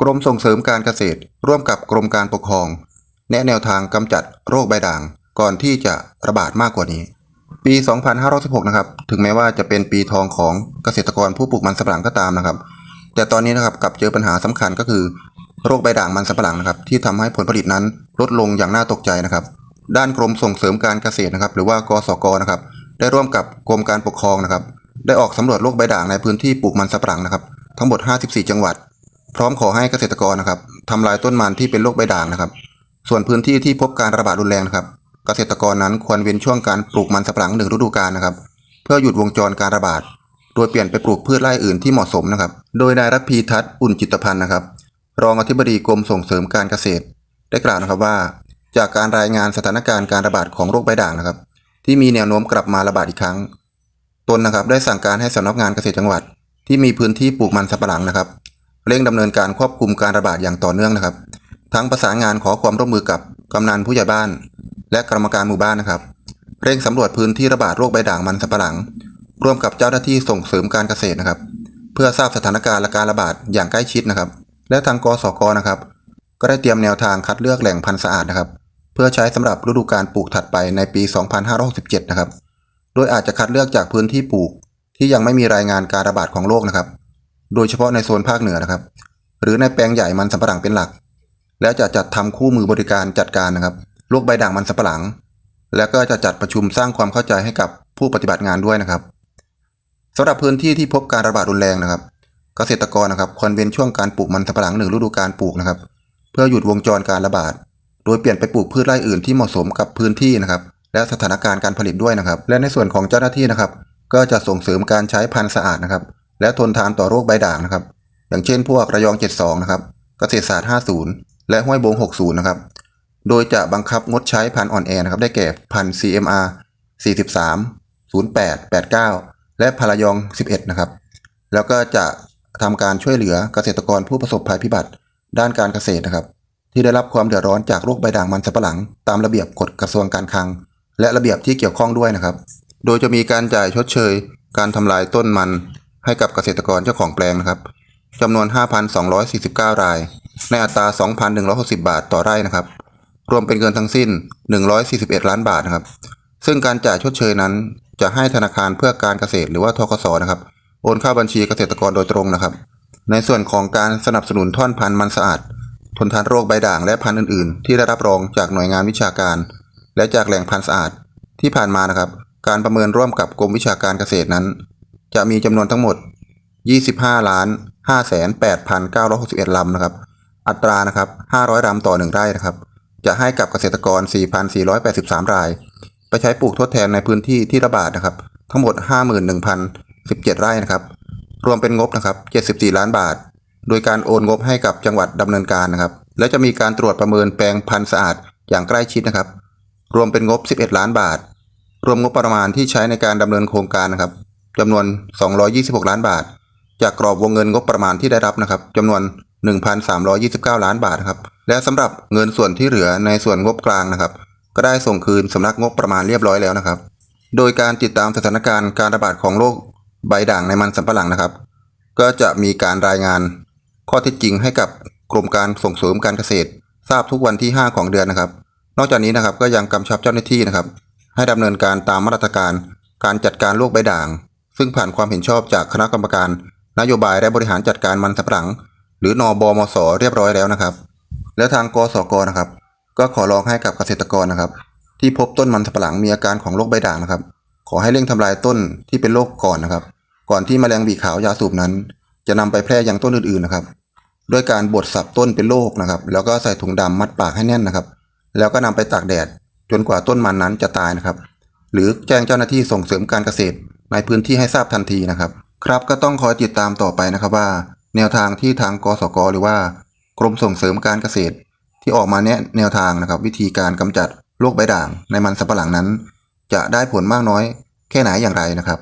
กรมส่งเสริมการเกษตร ร่วมกับกรมการปกครอง แนะแนวทางกำจัดโรคใบด่าง ก่อนที่จะระบาดมากกว่านี้ ปี 2516 นะครับ ถึงแม้ว่าจะเป็นปีทองของเกษตรกรผู้ปลูกมันสำปะหลังก็ตามนะครับ แต่ตอนนี้นะครับกลับเจอปัญหาสำคัญก็คือ โรคใบด่างมันสำปะหลังนะครับ ที่ทำให้ผลผลิตนั้นลดลงอย่างน่าตกใจนะครับ ด้านกรมส่งเสริมการเกษตรนะครับ หรือว่ากสกนะครับ ได้ร่วมกับกรมการปกครองนะครับ ได้ออกสำรวจโรคใบด่างในพื้นที่ปลูกมันสำปะหลังนะครับ ทั้งหมด 54 จังหวัด พร้อมขอให้เกษตรกรนะครับทำลายต้นมันที่เป็นโรคใบด่างนะครับ ส่วนพื้นที่ที่พบการระบาดรุนแรงนะครับ เกษตรกรนั้นควรเว้นช่วงการปลูกมันสำปะหลังหนึ่งฤดูกาลนะครับ เพื่อหยุดวงจรการระบาด โดยเปลี่ยนไปปลูกพืชไร่อื่นที่เหมาะสมนะครับ โดยนายรัพีทัศน์อุ่นจิตพันธ์นะครับ รองอธิบดีกรมส่งเสริมการเกษตร ได้กล่าวนะครับว่า จากการรายงานสถานการณ์การระบาดของโรคใบด่างนะครับ ที่มีแนวโน้มกลับมาระบาดอีกครั้ง ตนนะครับได้สั่งการให้สำนักงานเกษตรจังหวัด ที่มีพื้นที่ปลูกมันสำปะหลังนะครับ เร่งดำเนินการควบคุมการระบาดอย่างต่อเนื่องนะครับ ทั้งประสานงานขอความร่วมมือกับกำนันผู้ใหญ่บ้าน และกรรมการหมู่บ้านนะครับ เร่งสำรวจพื้นที่ระบาดโรคใบด่างมันสำปะหลัง ร่วมกับเจ้าหน้าที่ส่งเสริมการเกษตรนะครับ เพื่อทราบสถานการณ์และการระบาดอย่างใกล้ชิดนะครับ และทางกสกนะครับ ก็ได้เตรียมแนวทางคัดเลือกแหล่งพันธุ์สะอาดนะครับ เพื่อใช้สำหรับฤดูการปลูกถัดไปในปี 2567 นะครับ โดยอาจจะคัดเลือกจากพื้นที่ปลูกที่ยังไม่มีรายงานการระบาดของโรคนะครับ โดยเฉพาะในโซนภาคเหนือนะครับ หรือในแปลงใหญ่มันสำปะหลังเป็นหลัก และจะจัดทำคู่มือบริการจัดการนะครับโรคใบด่างมันสำปะหลัง แล้วก็จะจัดประชุมสร้างความเข้าใจให้กับผู้ปฏิบัติงานด้วยนะครับสำหรับพื้นที่ที่พบการระบาดรุนแรงนะครับ เกษตรกรนะครับควรเว้นช่วงการปลูกมันสำปะหลังหนึ่งฤดูการปลูกนะครับ เพื่อหยุดวงจรการระบาด โดยเปลี่ยนไปปลูกพืชไร่อื่นที่เหมาะสมกับพื้นที่นะครับ และสถานการณ์การผลิตด้วยนะครับ และในส่วนของเจ้าหน้าที่นะครับ ก็จะส่งเสริมการใช้พันธุ์สะอาดนะครับ และทนทานต่อโรคใบด่างนะครับ อย่างเช่นพวกระยอง 72 นะครับ เกษตรศาสตร์ 50 และห้วยบง 60 นะครับ โดยจะบังคับงดใช้พันธุ์อ่อนแอนะครับ ได้แก่พันธุ์ CMR 43 08 89 และพารายอง 11 นะครับ แล้วก็จะทำการช่วยเหลือเกษตรกรผู้ประสบภัยพิบัติ ด้านการเกษตรนะครับ ที่ได้รับความเดือดร้อนจากโรคใบด่างมันสำปะหลัง ตามระเบียบกฎกระทรวงการคลัง และระเบียบที่เกี่ยวข้องด้วยนะครับ โดยจะมีการจ่ายชดเชย การทำลายต้นมัน ให้กับเกษตรกรเจ้าของแปลงนะครับจำนวน 5,249 ราย ในอัตรา 2,160 บาทต่อไร่นะครับ รวมเป็นเงินทั้งสิ้น 141 ล้านบาทนะครับ ซึ่งการจ่ายชดเชยนั้น จะให้ธนาคารเพื่อการเกษตรหรือว่าทกสนะครับ โอนเข้าบัญชีเกษตรกรโดยตรงนะครับ ในส่วนของการสนับสนุนท่อนพันธุ์มันสะอาด ทนทานโรคใบด่างและพันธุ์อื่น ๆ ที่ได้รับรองจากหน่วยงานวิชาการ และจากแหล่งพันธุ์สะอาดที่ผ่านมานะครับ การประเมินร่วมกับกรมวิชาการเกษตรนั้น จะมีจำนวนทั้งหมด 25ล้าน5แสน8,961ลำนะครับ อัตรานะครับ 500ลำต่อ 1 ไร่นะครับ จะให้กับเกษตรกร 4,483 ราย ไปใช้ปลูกทดแทนในพื้นที่ที่ระบาดนะครับ ทั้งหมด 51,017 ไร่นะครับ รวมเป็นงบนะครับ 74 ล้านบาท โดยการโอนงบให้กับจังหวัดดำเนินการนะครับ และจะมีการตรวจประเมินแปลงพันธุ์สะอาดอย่างใกล้ชิดนะครับ รวมเป็นงบ 11 ล้านบาท รวมงบประมาณที่ใช้ในการดำเนินโครงการนะครับ จำนวน 226 ล้านบาท จากกรอบวงเงินงบประมาณที่ได้รับนะครับจำนวน 1,329 ล้านบาทนะครับและสำหรับเงินส่วนที่เหลือในส่วนงบกลางนะครับ ก็ได้ส่งคืนสำนักงบประมาณเรียบร้อยแล้วนะครับ โดยการติดตามสถานการณ์การระบาดของโรคใบด่างในมันสำปะหลังนะครับ ก็จะมีการรายงานข้อเท็จจริงให้กับกรมการส่งเสริมการเกษตร ทราบทุกวันที่ 5 ของเดือนนะครับ นอกจากนี้นะครับก็ยังกำชับเจ้าหน้าที่นะครับ ให้ดำเนินการตามมาตรการการจัดการโรคใบด่าง ซึ่งผ่านความเห็นชอบจากคณะกรรมการ นโยบายและบริหารจัดการมันสำปะหลัง หรือนอบมสเรียบร้อยแล้วนะครับ และทางกสกนะครับ ก็ขอร้องให้กับเกษตรกรนะครับ ที่พบต้นมันสำปะหลังมีอาการของโรคใบด่างนะครับ ขอให้เร่งทำลายต้นที่เป็นโรคก่อนนะครับ ก่อนที่แมลงบีขาวยาสูบนั้น จะนำไปแพร่ยังต้นอื่นๆนะครับด้วยการบดสับต้นเป็นโรคนะครับ แล้วก็ใส่ถุงดำมัดปากให้แน่นนะครับ แล้วก็นำไปตากแดด จนกว่าต้นมันนั้นจะตายนะครับ หรือแจ้งเจ้าหน้าที่ส่งเสริมการเกษตรในพื้นที่ให้ทราบทันทีนะครับ ครับก็ต้องคอยติดตามต่อไปนะครับว่า แนวทางที่ทางกสกหรือว่า กรมส่งเสริมการเกษตร ที่ออกมาแนะแนวทางนะครับ วิธีการกำจัดโรคใบด่างในมันสำปะหลังนั้น จะได้ผลมากน้อยแค่ไหนอย่างไรนะครับ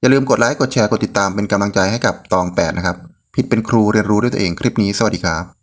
อย่าลืมกดไลค์กดแชร์กดติดตามเป็นกำลังใจให้กับตอง8นะครับพิดเป็นครูเรียนรู้ด้วยตัวเองคลิปนี้สวัสดีครับ